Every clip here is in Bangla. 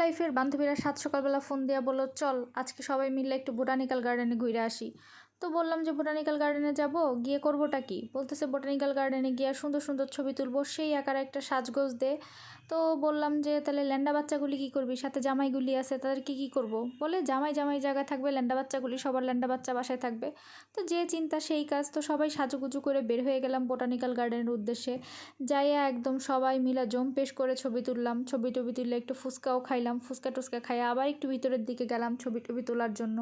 লাইফের বান্ধবীরা সাত সকালবেলা ফোন দিয়া বলো চল, আজকে সবাই মিলে একটু বোটানিক্যাল গার্ডেনে ঘুরে আসি। তো বললাম যে বোটানিক্যাল গার্ডেনে যাব, গিয়ে করবোটা কি? বলতেছে বোটানিক্যাল গার্ডেনে গিয়ে সুন্দর সুন্দর ছবি তুলবো, সেই আকার একটা সাজগোজ দে। তো বললাম যে তাহলে ল্যান্ডা বাচ্চাগুলি কী করবি? সাথে জামাইগুলি আছে তাদেরকে কী করব? বলে জামাই জামাই জায়গায় থাকবে, ল্যান্ডা বাচ্চাগুলি সবার ল্যান্ডা বাচ্চা বাসায় থাকবে। তো যে চিন্তা সেই কাজ, তো সবাই সাজুগুজু করে বের হয়ে গেলাম বোটানিক্যাল গার্ডেনের উদ্দেশ্যে। যাইয়া একদম সবাই মিলা জম পেশ করে ছবি তুললাম, ছবি টবি তুললে একটু ফুচকাও খাইলাম, ফুচকা টুচকা খাইয়া আবার একটু ভিতরের দিকে গেলাম ছবি টবি তোলার জন্য।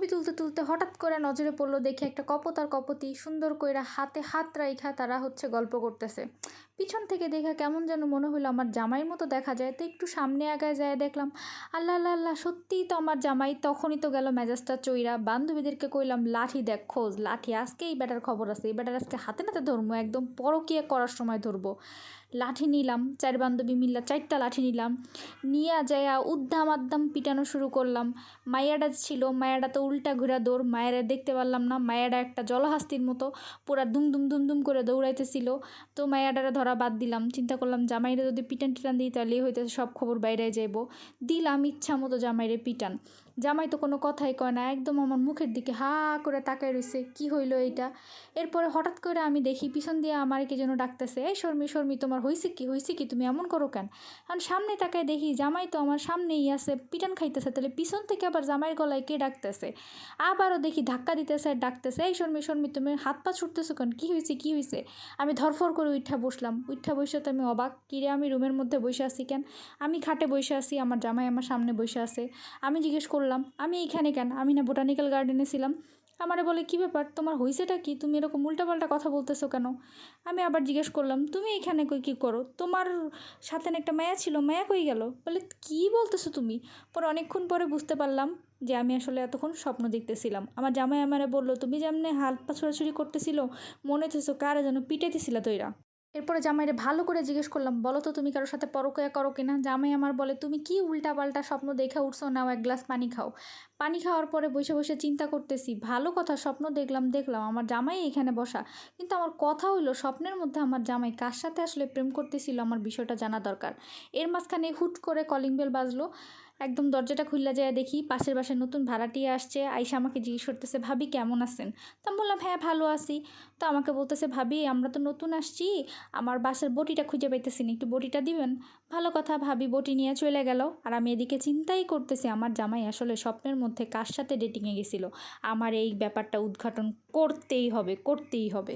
ছবি তুলতে তুলতে হঠাৎ করে নজরে পড়ল দেখে একটা কপত আর কপতি সুন্দর কইরা হাতে হাত রাইখা তারা হচ্ছে গল্প করতেছে। পিছন থেকে দেখা কেমন যেন মনে হলো আমার জামাইয়ের মতো দেখা যায়, তো একটু সামনে আগায় যায় দেখলাম। আল্লাহ আল্লাহ আল্লাহ, সত্যিই তো আমার জামাই তখনই তো গেল মেজাজটা চইরা। বান্ধবীদেরকে কইলাম, লাঠি দেখ, খোঁজ, লাঠি, আজকে এই বেটার খবর আছে, এই বেটার আজকে হাতে নাতে ধরবো একদম পরকিয়া করার সময় ধরবো। লাঠি নিলাম, চার বান্ধবী মিললা চারটা লাঠি নিলাম। নিয়ে যায়া উদ্দাম আদ্দাম পিটানো শুরু করলাম। মায়াডা ছিল মায়াডা তো উল্টা ঘুরা দৌড়, মায়েরা দেখতে পারলাম না। মায়াডা একটা জলহাস্তির মতো পুরা দুম দুম দুম দুম করে দৌড়াইতেছিল। তো মায়াডারা ধরা বাদ দিলাম। চিন্তা করলাম, জামাইরে যদি পিটান টিটান দিই তাহলে হইতে সব খবর বাইরে যাইব। দিলাম ইচ্ছা মতো জামাইরে পিটান। জামাই তো কোনো কথাই কয় না, একদম আমার মুখের দিকে হা করে তাকায় রয়েছে কি হইল এইটা? এরপরে হঠাৎ করে আমি দেখি পিছন দিয়ে আমার কে যেন ডাকতেছে, এই শর্মি শর্মি, তোমার হয়েছে কি হয়েছে কি, তুমি এমন করো কেন? কারণ সামনে তাকায় দেখি জামাই তো আমার সামনেই আছে, পিটান খাইতেছে, তাহলে পিছন থেকে আবার জামাইয়ের গলায় কে ডাকতেছে? আবারও দেখি ধাক্কা দিতেছে আর ডাকতেছে, এই শর্মি শর্মি, তুমি হাত পা ছুটতেছো কেন? কী হয়েছে কী হয়েছে আমি ধরফর করে উঠা বসলাম উঠা বসে তো আমি অবাক, কিরে, আমি রুমের মধ্যে বসে আছি কেন? আমি খাটে বসে আছি, আমার জামাই আমার সামনে বসে আছে। আমি জিজ্ঞেস করলাম, আমি এইখানে কেন? আমি না বোটানিক্যাল গার্ডেনে ছিলাম। আমারে বলে, কী ব্যাপার? তোমার হইসেটা কি? তুমি এরকম উল্টাপাল্টা কথা বলতেছো কেন? আমি আবার জিজ্ঞেস করলাম, তুমি এখানে কই কী করো? তোমার সাথে একটা মায়া ছিল? মায়া কই গেল? বলে, কী বলতেছো তুমি? পরে অনেকক্ষণ পরে বুঝতে পারলাম যে আমি আসলে এতক্ষণ স্বপ্ন দেখতেছিলাম। আমার জামাই আমারে বলল, তুমি যেমনে হাত পা ছোড়াছুড়ি করতেছিল, মনে হতেছো কারে যেন পিটাইতেছিলা তৈরা? এরপরে জামাইরে ভালো করে জিজ্ঞেস করলাম, বলো তো তুমি কারোর সাথে পরকয়া করো কিনা? জামাই আমার বলে, তুমি কি উল্টা পাল্টা স্বপ্ন দেখে উঠছো? নাও এক গ্লাস পানি খাও। পানি খাওয়ার পরে বসে বসে চিন্তা করতেছি, ভালো কথা স্বপ্ন দেখলাম দেখলাম আমার জামাই এখানে বসা। কিন্তু আমার কথা হইল, স্বপ্নের মধ্যে আমার জামাই কার সাথে আসলে প্রেম করতেছিল আমার বিষয়টা জানা দরকার। এর মাঝখানে হুট করে কলিং বেল বাজলো। একদম দরজাটা খুললা যায় দেখি পাশের বাসায় নতুন ভাড়াটিয়ে আসছে। আইসা আমাকে জিজ্ঞেস করতেছে, ভাবি কেমন আছেন? তা আমি বললাম হ্যাঁ ভালো আছি। তো আমাকে বলতেছে, ভাবি, আমরা তো নতুন আসছি। আমার বাসার বটিটা খুঁজে পাইতেছি না, একটু বটিটা দিবেন? ভালো কথা, ভাবি, বটি নিয়ে চলে গেল। আর আমি এদিকে চিন্তাই করতেছি, আমার জামাই আসলে স্বপ্নের মধ্যে কার সাথে ডেটিংয়ে গেছিল। আমার এই ব্যাপারটা উদ্ঘাটন করতেই হবে করতেই হবে।